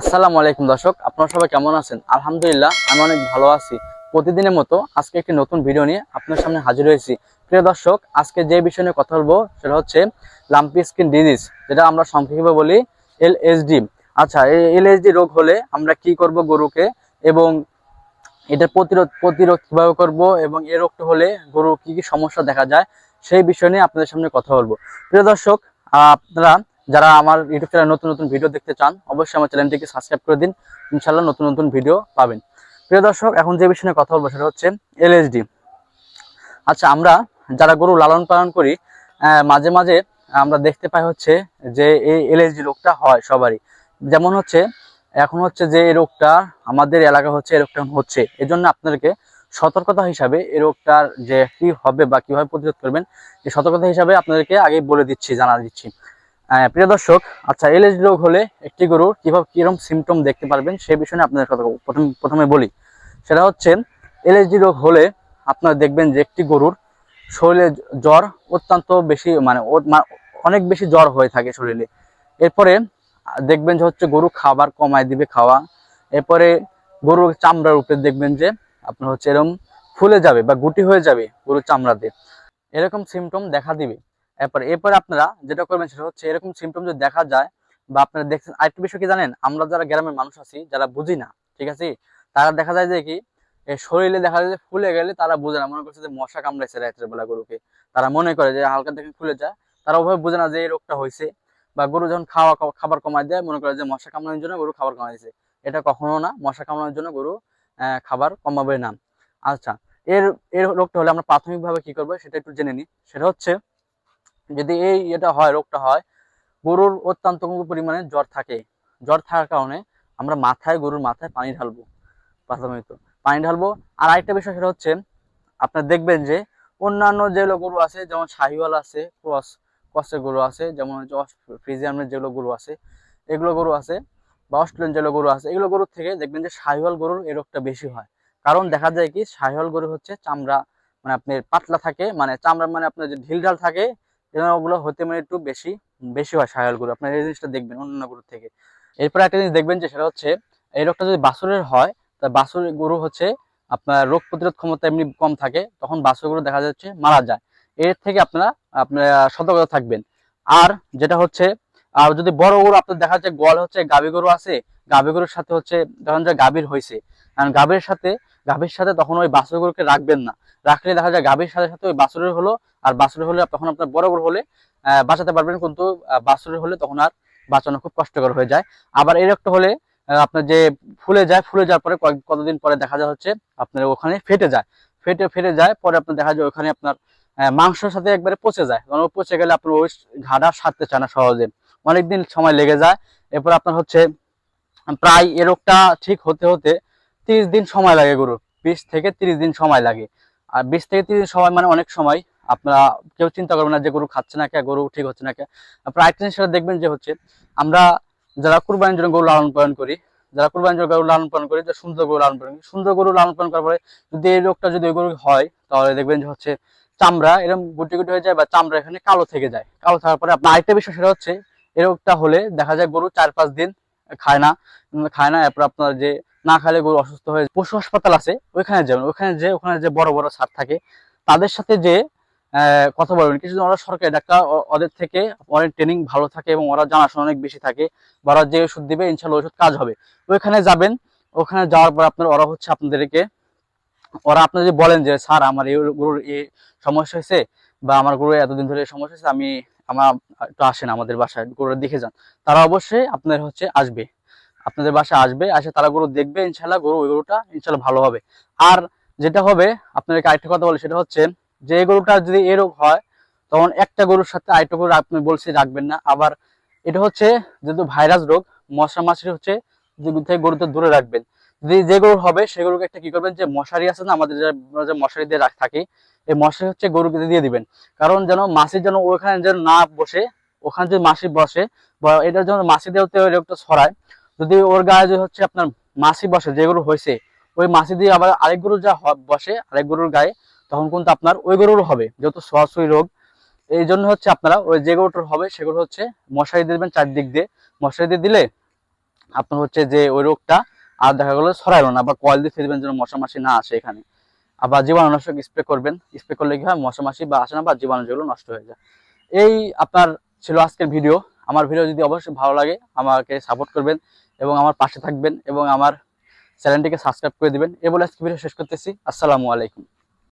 আসসালামু আলাইকুম দর্শক, আপনারা সবাই কেমন আছেন? আলহামদুলিল্লাহ, আমি অনেক ভালো আছি। প্রতিদিনের মতো আজকে একটি নতুন ভিডিও নিয়ে আপনার সামনে হাজির হয়েছি। প্রিয় দর্শক, আজকে যে বিষয় নিয়ে কথা বলব সেটা হচ্ছে লাম্পি স্কিন ডিজিজ যেটা আমরা সংক্ষেপে বলি এলএসডি আচ্ছা এই এলএসডি রোগ হলে আমরা কি করব গরুকে এবং এটার প্রতিরোধ প্রতিরোধ কীভাবে করব এবং এই রোগটা হলে গরু কি কি সমস্যা দেখা যায়, সেই বিষয় নিয়ে আপনাদের সামনে কথা বলব। প্রিয় দর্শক, আপনারা যারা আমার ইউটিউব চ্যানেলে নতুন নতুন ভিডিও দেখতে চান, অবশ্যই আমার চ্যানেলটিকে সাবস্ক্রাইব করে দিন। ইনশাল্লাহ নতুন নতুন ভিডিও পাবেন। প্রিয় দর্শক, এখন যে বিষয়ে কথা বলব সেটা হচ্ছে এলএসডি আচ্ছা আমরা যারা গরু লালন পালন করি মাঝে মাঝে আমরা দেখতে পাই হচ্ছে যে এই এলএসডি রোগটা হয় সবারই। যেমন হচ্ছে, এখন হচ্ছে যে এই রোগটা আমাদের এলাকা হচ্ছে, এই রোগটা হচ্ছে। এই জন্য আপনাদেরকে সতর্কতা হিসাবে এই রোগটার যে কি হবে বা কীভাবে প্রতিরোধ করবেন, এই সতর্কতা হিসাবে আপনাদেরকে আগে বলে দিচ্ছি, জানা দিচ্ছি। প্রিয় দর্শক আচ্ছা এলএসডি রোগ হলে একটি গরুর কীভাবে কীরকম সিমটম দেখতে পারবেন সেই বিষয়ে আপনাদের কথা প্রথম, প্রথমে বলি। সেটা হচ্ছে এলএসডি রোগ হলে আপনারা দেখবেন যে একটি গরুর শরীরে জ্বর অত্যন্ত বেশি মানে ওর মা- অনেক বেশি জ্বর হয়ে থাকে শরীরে। এরপরে দেখবেন যে হচ্ছে গরু খাবার কমায় দিবে খাওয়া। এরপরে গরুর চামড়ার উপরে দেখবেন যে আপনার হচ্ছে এরকম ফুলে যাবে বা গুটি হয়ে যাবে গরুর চামড়াতে। এরকম সিমটম দেখা দিবে। এরপর, এরপরে আপনারা যেটা করবেন সেটা হচ্ছে এরকম সিমটম যদি দেখা যায় বা আপনারা দেখছেন আরেকটা বিষয় কি জানেন? আমরা যারা গ্রামের মানুষ আছি, যারা বুঝি না, ঠিক আছে? তারা দেখা যায় যে কি? শরীরে দেখা যায় যে ফুলে গেলে তারা বুঝে না। মনে করছে যে মশা কামড়াইছে রাত্রে বেলা গরুকে। তারা মনে করে যে হালকা দেখে ফুলে যায়। তারা ওভাবে বুঝে না যে এই রোগটা হয়েছে। বা গরু যখন খাওয়া, খাবার কমায় দেয়, মনে করে যে মশা কামড়ানোর জন্য গরু খাবার কমাইছে। এটা কখনো না। মশা কামড়ানোর জন্য গরু খাবার কমাবে না। আচ্ছা এর এর রোগটা হলে আমরা প্রাথমিকভাবে কি করব সেটা একটু জেনে নিই। সেটা হচ্ছে যদি এই এটা হয়, রোগটা হয়, গরুর অত্যন্ত পরিমাণে জ্বর থাকে। জ্বর থাকার কারণে আমরা মাথায়, গরুর মাথায় পানি ঢালবো প্রাথমিক। পানি ঢালবো। আর আরেকটা বিষয় সেটা হচ্ছে, আপনার দেখবেন যে অন্যান্য যেগুলো গরু আছে, যেমন শাহিওয়াল আছে, ক্রস, ক্রসের গরু আছে, যেমন ফ্রিজিয়ামের যেগুলো গরু আছে, এগুলো গরু আছে বা অস্ট্রেলিয়ান যেগুলো গরু আছে, এগুলো গরুর থেকে দেখবেন যে শাহিওয়াল গরুর এই রোগটা বেশি হয়। কারণ দেখা যায় কি, শাহিওয়াল গরু হচ্ছে চামড়া মানে আপনার পাতলা থাকে মানে চামড়া মানে আপনার যে ঢিলঢাল থাকে ওগুলো হতে মানে একটু বেশি বেশি হয় গরু। আপনার এই জিনিসটা দেখবেন অন্যান্য গরুর থেকে। এরপর একটা জিনিস দেখবেন যে সেটা হচ্ছে, এই রোগটা যদি বাছুরের হয়, তা বাছুরের গরু হচ্ছে আপনার রোগ প্রতিরোধ ক্ষমতা এমনি কম থাকে, তখন বাছুর গরু দেখা যাচ্ছে মারা যায়। এর থেকে আপনারা আপনারা সতর্কতা থাকবেন। আর যেটা হচ্ছে, আর যদি বড় গরু আপনার দেখা যাচ্ছে গোয়াল হচ্ছে গাভী গরু আছে, গাভী গরুর সাথে হচ্ছে যখন যে গাভীর হয়েছে কারণ গাভীর সাথে গাভীর সাথে তখন ওই বাছুর গরুকে রাখবেন না। রাখলে দেখা যায় গাভীর সাথে সাথে ওই বাছুরের হলো আর বাছুরের হলে তখন আপনার বড় বড় হলে বাঁচাতে পারবেন কিন্তু বাছুরের হলে তখন আর বাঁচানো খুব কষ্টকর হয়ে যায়। আবার এর একটা হলে আপনার যে ফুলে যায়, ফুলে যাওয়ার পরে কতদিন পরে দেখা যায় হচ্ছে আপনার ওখানে ফেটে যায়। ফেটে ফেটে যায়, পরে আপনার দেখা যায় ওখানে আপনার মাংসের সাথে একবারে পচে যায়। কারণ পচে গেলে আপনার ওই ঘাড়া সারতে চায় না সহজে। অনেকদিন সময় লেগে যায়। এরপর আপনার হচ্ছে, প্রায় এ রোগটা ঠিক হতে হতে তিরিশ দিন সময় লাগে গরুর। বিশ থেকে তিরিশ দিন সময় লাগে। আর বিশ থেকে তিরিশ সময় মানে অনেক সময়। আপনারা কেউ চিন্তা করবেন না যে গরু খাচ্ছে না কে, গরু ঠিক হচ্ছে না কে। আপনারা আরেকটা সেটা দেখবেন যে হচ্ছে, আমরা যারা কুরবানির জন্য গরু লালন পালন করি, যারা কুরবানির জন্য গরু লালন পালন করি সুন্দর গরু লালন পালন করি, সুন্দর গরু লালন পালন করার পরে যদি এই রোগটা যদি ওই গরু হয়, তাহলে দেখবেন যে হচ্ছে চামড়া এরকম গুটি গুটি হয়ে যায় বা চামড়া এখানে কালো থেকে যায়। কালো থাকার পরে আপনার আরেকটা বিষয় সেটা হচ্ছে এই রোগটা হলে দেখা যায় গরু চার পাঁচ দিন খায় না খায় না। এরপর আপনার যে না খালে গরু অসুস্থ হয়ে পশু হাসপাতাল আছে, ওইখানে যাবেন। ওখানে যে ওখানে যে বড় বড় সার থাকে, তাদের সাথে যে কথা বলবেন। কিছুদিন ওরা সরকারি ডাক্তার ওদের থেকে অনেক ট্রেনিং ভালো থাকে এবং ওরা জানাশোনা অনেক বেশি থাকে। ওরা যে ওষুধ দিবে, ইনশাল্লাহ ওষুধ কাজ হবে। ওইখানে যাবেন, ওখানে যাওয়ার পর আপনার, ওরা হচ্ছে আপনাদেরকে, ওরা আপনার যদি বলেন যে, স্যার, আমার এই গরুর এই সমস্যা হয়েছে বা আমার গরু এতদিন ধরে সমস্যা হয়েছে, আমি আমার, একটু আসেন আমাদের বাসায় গরুটা দেখে যান। তারা অবশ্যই আপনার হচ্ছে আসবে। আপনাদের বাসায় আসবে আসে তারা গরু দেখবে, ইনশাল্লাহ গরু, ওই গরুটা ইনশাল্লাহ ভালো হবে। আর যেটা হবে, আপনাদেরকে আরেকটা কথা বলে, সেটা হচ্ছে যে এই গরুটা যদি এই রোগ হয়, তখন একটা গরুর সাথে আরেকটা গরু আপনি বলছি রাখবেন না। আবার এটা হচ্ছে যেহেতু ভাইরাস রোগ, মশা মাছি হচ্ছে যে থেকে গরুতে দূরে রাখবেন। যদি যে গরুর হবে, সে গরুকে একটা কি করবেন, যে মশারি আছে না, আমাদের যে- মশারি দিয়ে রাখ থাকি, এই মশারি হচ্ছে গরুকে দিয়ে দিবেন। কারণ যেন মাছি যেন ওখানে যেন না বসে, ওখানে যদি মাছি বসে, বা এটার জন্য মাছি দেওয়াতে ওই রোগটা ছড়ায় যদি ওর গায়ে হচ্ছে আপনার মাছি বসে, যে গরু হয়েছে ওই মাছি দিয়ে আবার আরেক গরু যা বসে আরেক গরুর গায়ে, তখন কিন্তু আপনার ওই গরুর হবে যেহেতু সোয়াশুই রোগ। এই জন্য হচ্ছে আপনারা ওই যে গরুটার হবে সেগুলো হচ্ছে মশারি দেবেন চারদিক দিয়ে। মশারি দিয়ে দিলে আপনার হচ্ছে যে ওই রোগটা আর দেখা গেলো ছড়াইলো না বা কয়েল দিয়ে ফেলবেন যেন মশা মাছি না আসে এখানে। আবার জীবাণুনাশক স্প্রে করবেন। স্প্রে করলে কি হয়? মশা মাছি বা আসে না, বা জীবাণু যেগুলো নষ্ট হয়ে যায়। এই আপনার ছিল আজকের ভিডিও। আমার ভিডিও যদি অবশ্যই ভালো লাগে, আমাকে সাপোর্ট করবেন। এবং আমার পাশে থাকবেন এবং আমার চ্যানেলটিকে সাবস্ক্রাইব করে দিবেন। এ বলে আজকে ভিডিও শেষ করতেছি। আসসালামু আলাইকুম।